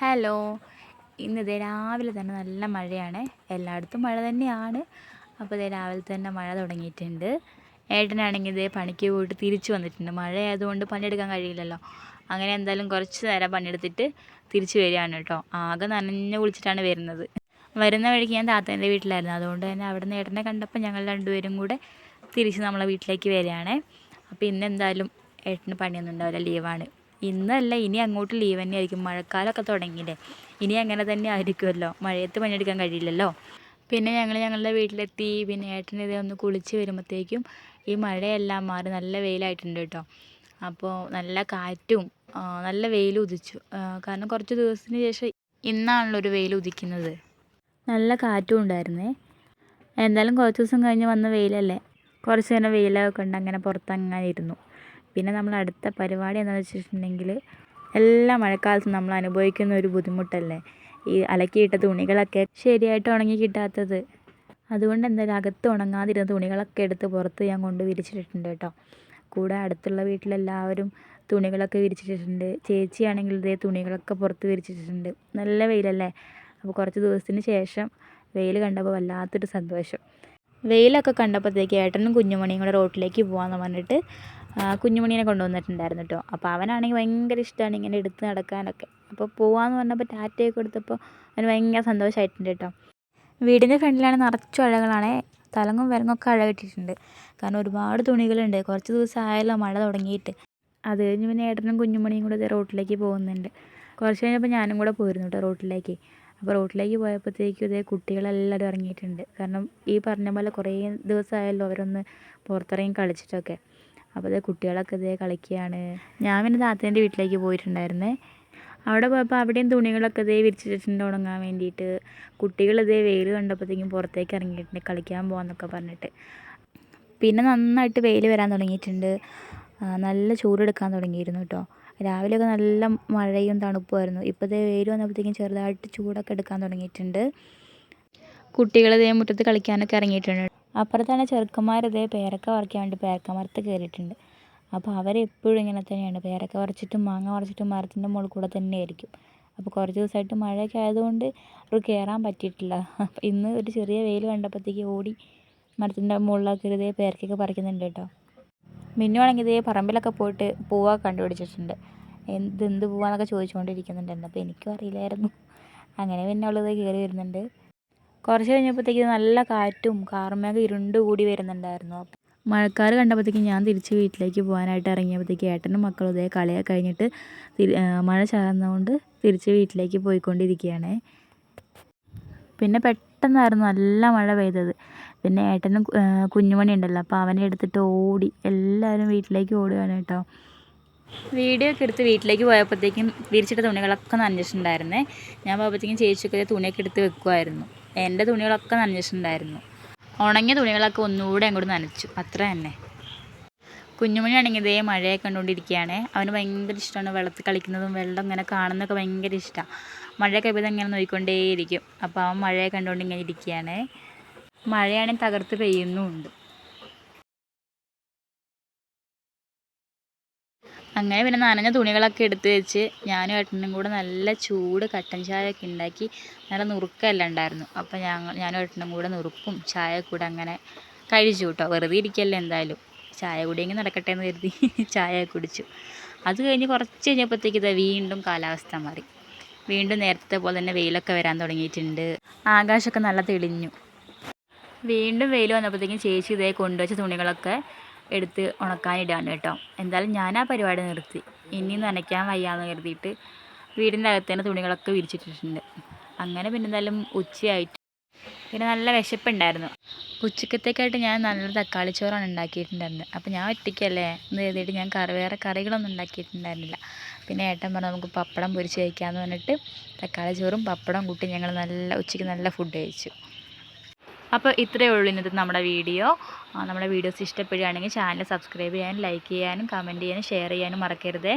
Hello. ഇന്ന് ഇതേ രാവിലെ തന്നെ നല്ല മഴയാണ്. എല്ലായിടത്തും മഴ തന്നെയാണ്. അപ്പോൾ ഇതേ രാവിലെ തന്നെ മഴ തുടങ്ങിയിട്ടുണ്ട്. ഏട്ടനാണെങ്കിൽ ഇതേ പണിക്ക് പോയിട്ട് തിരിച്ചു വന്നിട്ടുണ്ട്. മഴ ആയതുകൊണ്ട് പണിയെടുക്കാൻ കഴിയില്ലല്ലോ. അങ്ങനെ എന്തായാലും കുറച്ച് നേരം പണിയെടുത്തിട്ട് തിരിച്ചു വരികയാണ് കേട്ടോ. ആകെ നനഞ്ഞ് കുളിച്ചിട്ടാണ് വരുന്നത്. വരുന്ന വഴിക്ക് ഞാൻ താത്തേന്റെ വീട്ടിലായിരുന്നു. അതുകൊണ്ട് തന്നെ അവിടെ നിന്ന് ഏട്ടനെ കണ്ടപ്പോൾ ഞങ്ങൾ രണ്ടുപേരും കൂടെ തിരിച്ച് നമ്മളെ വീട്ടിലേക്ക് വരികയാണേ. അപ്പോൾ ഇന്ന് എന്തായാലും ഏട്ടന് പണിയൊന്നും ഉണ്ടാവില്ല. ലീവാണ്. ഇന്നല്ല ഇനി അങ്ങോട്ട് ലീവ് തന്നെ ആയിരിക്കും മഴക്കാലമൊക്കെ തുടങ്ങിയില്ലേ. ഇനി അങ്ങനെ തന്നെ ആയിരിക്കുമല്ലോ. മഴയത്ത് പണിയെടുക്കാൻ കഴിയില്ലല്ലോ. പിന്നെ ഞങ്ങൾ ഞങ്ങളുടെ വീട്ടിലെത്തി. പിന്നെ ഏട്ടൻ ഇതേ ഒന്ന് കുളിച്ച് വരുമ്പോഴത്തേക്കും ഈ മഴയെല്ലാം മാറി നല്ല വെയിലായിട്ടുണ്ട് കേട്ടോ. അപ്പോൾ നല്ല കാറ്റും നല്ല വെയിൽ ഉദിച്ചു കാരണം കുറച്ച് ദിവസത്തിന് ശേഷം ഇന്നാണല്ലോ ഒരു വെയിൽ ഉദിക്കുന്നത് നല്ല കാറ്റും ഉണ്ടായിരുന്നേ. എന്തായാലും കുറച്ച് ദിവസം കഴിഞ്ഞ് വന്ന വെയിലല്ലേ. കുറച്ച് നേരം വെയിലൊക്കെ ഉണ്ട് അങ്ങനെ പുറത്തങ്ങനെ ഇരുന്നു. പിന്നെ നമ്മൾ അടുത്ത പരിപാടി എന്താണെന്ന് വെച്ചിട്ടുണ്ടെങ്കിൽ എല്ലാ മഴക്കാലത്തും നമ്മൾ അനുഭവിക്കുന്ന ഒരു ബുദ്ധിമുട്ടല്ലേ? ഈ അലക്കിയിട്ട തുണികളൊക്കെ ശരിയായിട്ട് ഉണങ്ങി കിട്ടാത്തത്. അതുകൊണ്ട് എന്തായാലും അകത്ത് ഉണങ്ങാതിരുന്ന തുണികളൊക്കെ എടുത്ത് പുറത്ത് ഞാൻ കൊണ്ട് വിരിച്ചിട്ടുണ്ട് കേട്ടോ. കൂടെ അടുത്തുള്ള വീട്ടിലെല്ലാവരും തുണികളൊക്കെ വിരിച്ചിട്ടിട്ടുണ്ട്. ചേച്ചിയാണെങ്കിൽ ഇതേ തുണികളൊക്കെ പുറത്ത് വിരിച്ചിട്ടിട്ടുണ്ട്. നല്ല വെയിലല്ലേ? അപ്പോൾ കുറച്ച് ദിവസത്തിന് ശേഷം വെയിൽ കണ്ടപ്പോൾ വല്ലാത്തൊരു സന്തോഷം. വെയിലൊക്കെ കണ്ടപ്പോഴത്തേക്ക് ഏട്ടനും കുഞ്ഞുമണിയും കൂടെ റോട്ടിലേക്ക് പോകാമെന്ന് പറഞ്ഞിട്ട് കുഞ്ഞുമണീനെ കൊണ്ടുവന്നിട്ടുണ്ടായിരുന്നു കേട്ടോ അപ്പോൾ അവനാണെങ്കിൽ ഭയങ്കര ഇഷ്ടമാണ് ഇങ്ങനെ എടുത്ത് നടക്കാനൊക്കെ. അപ്പോൾ പോവാന്ന് പറഞ്ഞപ്പോൾ ടാറ്റയൊക്കെ കൊടുത്തപ്പോൾ അവന് ഭയങ്കര സന്തോഷമായിട്ടുണ്ട് കേട്ടോ വീടിന്റെ ഫ്രണ്ടിലാണ് നിറച്ചും അഴകളാണ്. തലങ്ങും വിലങ്ങൊക്കെ അഴ കിട്ടിയിട്ടുണ്ട്. കാരണം ഒരുപാട് തുണികളുണ്ട്. കുറച്ച് ദിവസം മഴ തുടങ്ങിയിട്ട്. അത് കഴിഞ്ഞ് പിന്നെ ഏട്ടനും കുഞ്ഞുമണിയും കൂടെ റോട്ടിലേക്ക് പോകുന്നുണ്ട്. കുറച്ച് കഴിഞ്ഞപ്പോൾ ഞാനും കൂടെ പോയിരുന്നു കേട്ടോ റോട്ടിലേക്ക്. അപ്പോൾ റോട്ടിലേക്ക് പോയപ്പോഴത്തേക്കും ഇതേ കുട്ടികളെല്ലാവരും ഇറങ്ങിയിട്ടുണ്ട്. കാരണം ഈ പറഞ്ഞ പോലെ കുറേ ദിവസമായല്ലോ അവരൊന്ന് പുറത്തിറങ്ങി കളിച്ചിട്ടൊക്കെ. അപ്പോൾ ഇതേ കുട്ടികളൊക്കെ ഇതേ കളിക്കുകയാണ് ഞാൻ പിന്നെ താത്തേന്റെ വീട്ടിലേക്ക് പോയിട്ടുണ്ടായിരുന്നേ. അവിടെ പോയപ്പോൾ അവിടെയും തുണികളൊക്കെ ഇതേ വിരിച്ചിട്ടുണ്ട് ഉണങ്ങാൻ വേണ്ടിയിട്ട്. കുട്ടികൾ ഇതേ വെയിൽ കണ്ടപ്പോഴത്തേക്കും പുറത്തേക്ക് ഇറങ്ങിയിട്ടുണ്ട് കളിക്കാൻ പോകാമെന്നൊക്കെ പറഞ്ഞിട്ട്. പിന്നെ നന്നായിട്ട് വെയിൽ വരാൻ തുടങ്ങിയിട്ടുണ്ട്. നല്ല ചൂടെടുക്കാൻ തുടങ്ങിയിരുന്നു കേട്ടോ. രാവിലെയൊക്കെ നല്ല മഴയും തണുപ്പുമായിരുന്നു ഇപ്പോഴത്തെ വെയിൽ വന്നപ്പോഴത്തേക്കും ചെറുതായിട്ട് ചൂടൊക്കെ എടുക്കാൻ തുടങ്ങിയിട്ടുണ്ട്. കുട്ടികൾ ഇതേ മുറ്റത്ത് കളിക്കാനൊക്കെ ഇറങ്ങിയിട്ടുണ്ട്. അപ്പുറത്താണ് ചെറുക്കന്മാർ ഇതേ പേരക്ക പറിക്കാൻ വേണ്ടി പേരക്ക മരത്ത് കയറിയിട്ടുണ്ട് അപ്പോൾ അവരെപ്പോഴും ഇങ്ങനെ തന്നെയാണ്. പേരക്ക പറിച്ചിട്ടും മാങ്ങ പറിച്ചിട്ടും മരത്തിന്റെ മുകളിൽ കൂടെ തന്നെ ആയിരിക്കും. അപ്പോൾ കുറച്ച് ദിവസമായിട്ട് മഴയൊക്കെ ആയതുകൊണ്ട് അവർ കയറാൻ പറ്റിയിട്ടില്ല. അപ്പോൾ ഇന്ന് ഒരു ചെറിയ വെയിൽ കണ്ടപ്പോഴത്തേക്ക് ഓടി മരത്തിന്റെ മുകളിലൊക്കെ ഇതേ പേരക്കൊക്കെ പറിക്കുന്നുണ്ട് കേട്ടോ. മിന്നുവാണെങ്കിൽ ഇതേ പറമ്പിലൊക്കെ പോയിട്ട് പൂവ കണ്ടുപിടിച്ചിട്ടുണ്ട്. എന്ത് എന്ത് പൂവാന്നൊക്കെ ചോദിച്ചുകൊണ്ടിരിക്കുന്നുണ്ടായിരുന്നു അപ്പോൾ എനിക്കും അറിയില്ലായിരുന്നു. അങ്ങനെ പിന്നെ അവളിത് കയറി വരുന്നുണ്ട്. കുറച്ച് കഴിഞ്ഞപ്പോഴത്തേക്ക് നല്ല കാറ്റും കാർമേഘം ഇരുണ്ട് കൂടി വരുന്നുണ്ടായിരുന്നു. മഴക്കാർ കണ്ടപ്പോഴത്തേക്കും ഞാൻ തിരിച്ച് വീട്ടിലേക്ക് പോകാനായിട്ട് ഇറങ്ങിയപ്പോഴത്തേക്ക് ഏട്ടനും മക്കളും ഇതേ കളിയൊക്കെ കഴിഞ്ഞിട്ട് മഴ ചാർന്നുകൊണ്ട് തിരിച്ച് വീട്ടിലേക്ക് പോയിക്കൊണ്ടിരിക്കുകയാണ്. പിന്നെ പെട്ടെന്നായിരുന്നു നല്ല മഴ പെയ്തത്. പിന്നെ ഏട്ടനും കുഞ്ഞുമണി ഉണ്ടല്ലോ അപ്പോൾ അവനെ എടുത്തിട്ട് ഓടി എല്ലാവരും വീട്ടിലേക്ക് ഓടുകയാണ് കേട്ടോ. വീഡിയോ ഒക്കെ എടുത്ത് വീട്ടിലേക്ക് പോയപ്പോഴത്തേക്കും വിരിച്ചിട്ട തുണികളൊക്കെ നനഞ്ഞിട്ടുണ്ടായിരുന്നേ. ഞാൻ പോയപ്പോഴത്തേക്കും ചേച്ചിയൊക്കെ തുണിയൊക്കെ എടുത്ത് വെക്കുമായിരുന്നു എന്റെ തുണികളൊക്കെ നനഞ്ഞിട്ടുണ്ടായിരുന്നു. ഉണങ്ങിയ തുണികളൊക്കെ ഒന്നുകൂടെ അങ്ങോട്ട് നനച്ചു. അത്ര തന്നെ. കുഞ്ഞുമണിയാണെങ്കിൽ ഇതേ മഴയൊക്കെ കണ്ടുകൊണ്ടിരിക്കുകയാണ്. അവന് ഭയങ്കര ഇഷ്ടമാണ് വെള്ളത്തിൽ കളിക്കുന്നതും വെള്ളം ഇങ്ങനെ കാണുന്നതൊക്കെ ഭയങ്കര ഇഷ്ടമാണ് മഴയൊക്കെ ഇപ്പോൾ ഇങ്ങനെ നോക്കിക്കൊണ്ടേയിരിക്കും അപ്പോൾ അവൻ മഴയെ കണ്ടുകൊണ്ട് ഇങ്ങനെ ഇരിക്കുകയാണ്. മഴയാണെങ്കിൽ തകർത്ത് പെയ്യുന്നുമുണ്ട്. അങ്ങനെ പിന്നെ നനഞ്ഞ തുണികളൊക്കെ എടുത്ത് വെച്ച് ഞാനും ഏട്ടനും കൂടെ നല്ല ചൂട് കട്ടൻ ചായ ഒക്കെ ഉണ്ടാക്കി നല്ല നുറുക്കമല്ല ഉണ്ടായിരുന്നു. അപ്പോൾ ഞങ്ങൾ ഞാനും ഏട്ടനും കൂടെ നുറുക്കും ചായ കൂടെ അങ്ങനെ കഴിച്ചു കേട്ടോ. വെറുതെ ഇരിക്കല്ലേ എന്തായാലും. ചായ കുടിയെങ്കിൽ നടക്കട്ടെ എന്ന് കരുതി ചായ കുടിച്ചു. അത് കഴിഞ്ഞ് കുറച്ച് കഴിഞ്ഞപ്പോഴത്തേക്ക് ഇതാ വീണ്ടും കാലാവസ്ഥ മാറി. വീണ്ടും നേരത്തെ പോലെ തന്നെ വെയിലൊക്കെ വരാൻ തുടങ്ങിയിട്ടുണ്ട്. ആകാശമൊക്കെ നല്ല തെളിഞ്ഞു. വീണ്ടും വെയിൽ വന്നപ്പോഴത്തേക്കും ചേച്ചി ഇതേ കൊണ്ടുവച്ച തുണികളൊക്കെ എടുത്ത് ഉണക്കാനിടാണ് കേട്ടോ. എന്തായാലും ഞാൻ ആ പരിപാടി നിർത്തി. ഇനി നനയ്ക്കാൻ വയ്യാന്ന് കരുതിയിട്ട് വീടിന്റെ അകത്ത് തന്നെ തുണികളൊക്കെ വിരിച്ചിട്ടിട്ടുണ്ട്. അങ്ങനെ പിന്നെ എന്തായാലും ഉച്ചയായിട്ട്. പിന്നെ നല്ല വിശപ്പുണ്ടായിരുന്നു. ഉച്ചക്കത്തേക്കായിട്ട് ഞാൻ നല്ല തക്കാളി ചോറാണ് ഉണ്ടാക്കിയിട്ടുണ്ടായിരുന്നത്. അപ്പോൾ ഞാൻ ഒറ്റയ്ക്കല്ലേ? എന്ന് കരുതിയിട്ട് ഞാൻ കറി വേറെ കറികളൊന്നും ഉണ്ടാക്കിയിട്ടുണ്ടായിരുന്നില്ല. പിന്നെ ഏട്ടൻ പറഞ്ഞു നമുക്ക് പപ്പടം പൊരിച്ച് കഴിക്കാമെന്ന് പറഞ്ഞിട്ട് തക്കാളി ചോറും പപ്പടം കൂട്ടി ഞങ്ങൾ നല്ല ഉച്ചയ്ക്ക് നല്ല ഫുഡ് കഴിച്ചു. അപ്പോൾ ഇത്രയേ ഉള്ളൂ ഇന്നത്തെ നമ്മുടെ വീഡിയോ. നമ്മുടെ വീഡിയോസ് ഇഷ്ടപ്പെടുകയാണെങ്കിൽ ചാനൽ സബ്സ്ക്രൈബ് ചെയ്യാനും ലൈക്ക് ചെയ്യാനും കമന്റ് ചെയ്യാനും ഷെയർ ചെയ്യാനും മറക്കരുതേ.